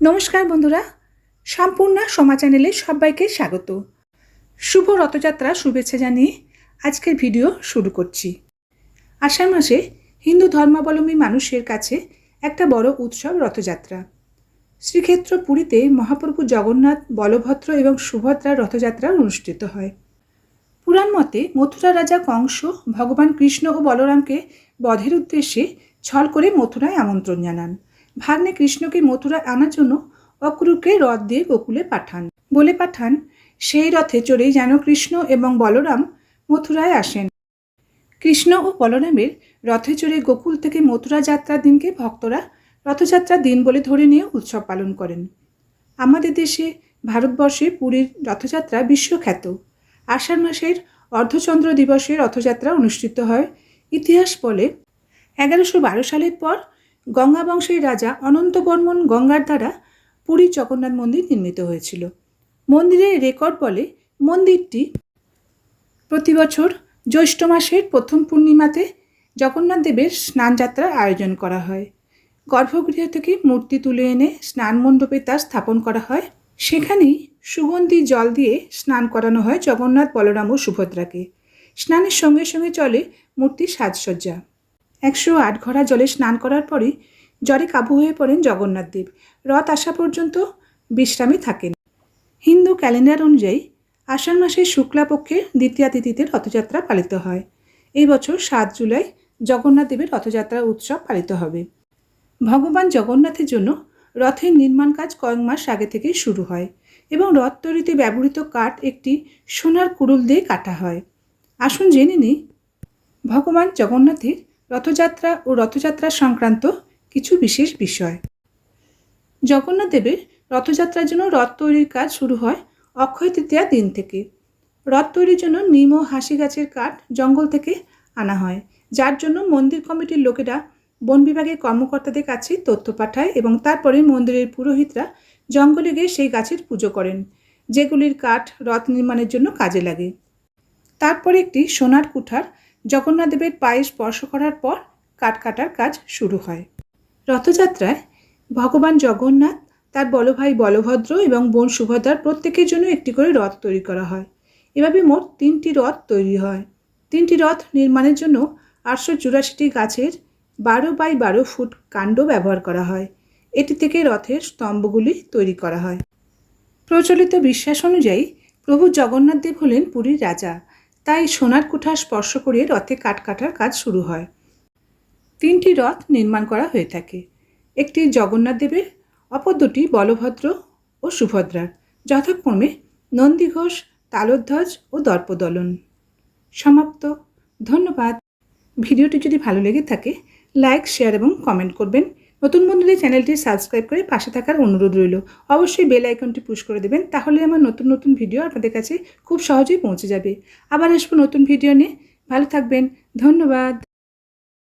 নমস্কার বন্ধুরা, সম্পূর্ণ সমা চ্যানেলে সবাইকে স্বাগত। শুভ রথযাত্রা শুভেচ্ছা জানিয়ে আজকের ভিডিও শুরু করছি। আষাঢ় মাসে হিন্দু ধর্মাবলম্বী মানুষের কাছে একটা বড় উৎসব রথযাত্রা। শ্রীক্ষেত্র পুরীতে মহাপ্রভু জগন্নাথ, বলভদ্র এবং সুভদ্রার রথযাত্রা অনুষ্ঠিত হয়। পুরাণ মতে মথুরা রাজা কংস, ভগবান কৃষ্ণ ও বলরামকে বধের উদ্দেশ্যে ছল করে মথুরায় আমন্ত্রণ জানান। ভাগ্নে কৃষ্ণকে মথুরায় আনার জন্য অক্রুরকে রথ দিয়ে গোকুলে পাঠান। বলে পাঠান, সেই রথে চড়েই যেন কৃষ্ণ এবং বলরাম মথুরায় আসেন। কৃষ্ণ ও বলরামের রথে চড়ে গোকুল থেকে মথুরা যাত্রার দিনকে ভক্তরা রথযাত্রার দিন বলে ধরে নিয়ে উৎসব পালন করেন। আমাদের দেশে ভারতবর্ষে পুরীর রথযাত্রা বিশ্বখ্যাত। আষাঢ় মাসের অর্ধচন্দ্র দিবসে রথযাত্রা অনুষ্ঠিত হয়। ইতিহাস বলে, এগারোশো বারো সালের পর গঙ্গা বংশের রাজা অনন্তবর্মন গঙ্গার দ্বারা পুরী জগন্নাথ মন্দির নির্মিত হয়েছিল। মন্দিরের রেকর্ড বলে মন্দিরটি প্রতি বছর জ্যৈষ্ঠ মাসের প্রথম পূর্ণিমাতে জগন্নাথ দেবের স্নানযাত্রার আয়োজন করা হয়। গর্ভগৃহ থেকে মূর্তি তুলে এনে স্নান মণ্ডপে তা স্থাপন করা হয়। সেখানেই সুগন্ধি জল দিয়ে স্নান করানো হয় জগন্নাথ বলরাম ও সুভদ্রাকে। স্নানের সঙ্গে সঙ্গে চলে মূর্তির সাজসজ্জা। একশো আট ঘড়া জলে স্নান করার পরে জ্বরে কাবু হয়ে পড়েন জগন্নাথ দেব। রথ আসা পর্যন্ত বিশ্রামে থাকেন। হিন্দু ক্যালেন্ডার অনুযায়ী আষাঢ় মাসের শুক্লাপক্ষে দ্বিতীয়া তিথিতে রথযাত্রা পালিত হয়। এই বছর সাত জুলাই জগন্নাথ দেবের রথযাত্রা উৎসব পালিত হবে। ভগবান জগন্নাথের জন্য রথের নির্মাণ কাজ কয়েক মাস আগে থেকেই শুরু হয় এবং রথ তৈরিতে ব্যবহৃত কাঠ একটি সোনার কুড়ুল দিয়ে কাটা হয়। আসুন জেনে নিই, ভগবান জগন্নাথের রথযাত্রা ও রথযাত্রা সংক্রান্ত কিছু বিশেষ বিষয়। জগন্নাথ দেবের রথযাত্রার জন্য রথ তৈরির কাজ শুরু হয় অক্ষয় তৃতীয়া দিন থেকে। রথ তৈরির জন্য নিম ও হাসি গাছের কাঠ জঙ্গল থেকে আনা হয়, যার জন্য মন্দির কমিটির লোকেরা বন বিভাগের কর্মকর্তাদের কাছে তথ্য পাঠায় এবং তারপরে মন্দিরের পুরোহিতরা জঙ্গলে গিয়ে সেই গাছের পুজো করেন, যেগুলির কাঠ রথ নির্মাণের জন্য কাজে লাগে। তারপরে একটি সোনার কুঠার জগন্নাথ দেবের পায়ে স্পর্শ করার পর কাঠ কাটার কাজ শুরু হয়। রথযাত্রায় ভগবান জগন্নাথ, তার বড় ভাই বলভদ্র এবং বোন সুভদ্রার প্রত্যেকের জন্য একটি করে রথ তৈরি করা হয়। এভাবে মোট তিনটি রথ তৈরি হয়। তিনটি রথ নির্মাণের জন্য আটশো চুরাশিটি গাছের বারো বাই বারো ফুট কাণ্ড ব্যবহার করা হয়। এটি থেকে রথের স্তম্ভগুলি তৈরি করা হয়। প্রচলিত বিশ্বাস অনুযায়ী প্রভু জগন্নাথদেব হলেন পুরীর রাজা। তাই সোনার কুঠা স্পর্শ করে রথে কাঠ কাটার কাজ শুরু হয়। তিনটি রথ নির্মাণ করা হয়ে থাকে। একটি জগন্নাথ দেবের, অপর দুটি বলভদ্র ও সুভদ্রার। যথাক্রমে নন্দীঘোষ তালোধ্বজ ও দর্পদলন। সমাপ্ত। ধন্যবাদ। ভিডিওটি যদি ভালো লেগে থাকে, লাইক, শেয়ার এবং কমেন্ট করবেন। নতুন বন্ধুদের চ্যানেলটি সাবস্ক্রাইব করে পাশে থাকার অনুরোধ রইল। অবশ্যই বেল আইকনটি পুশ করে দেবেন, তাহলে আমার নতুন নতুন ভিডিও আপনাদের কাছে খুব সহজেই পৌঁছে যাবে। আবার আসব নতুন ভিডিও নিয়ে। ভালো থাকবেন, ধন্যবাদ।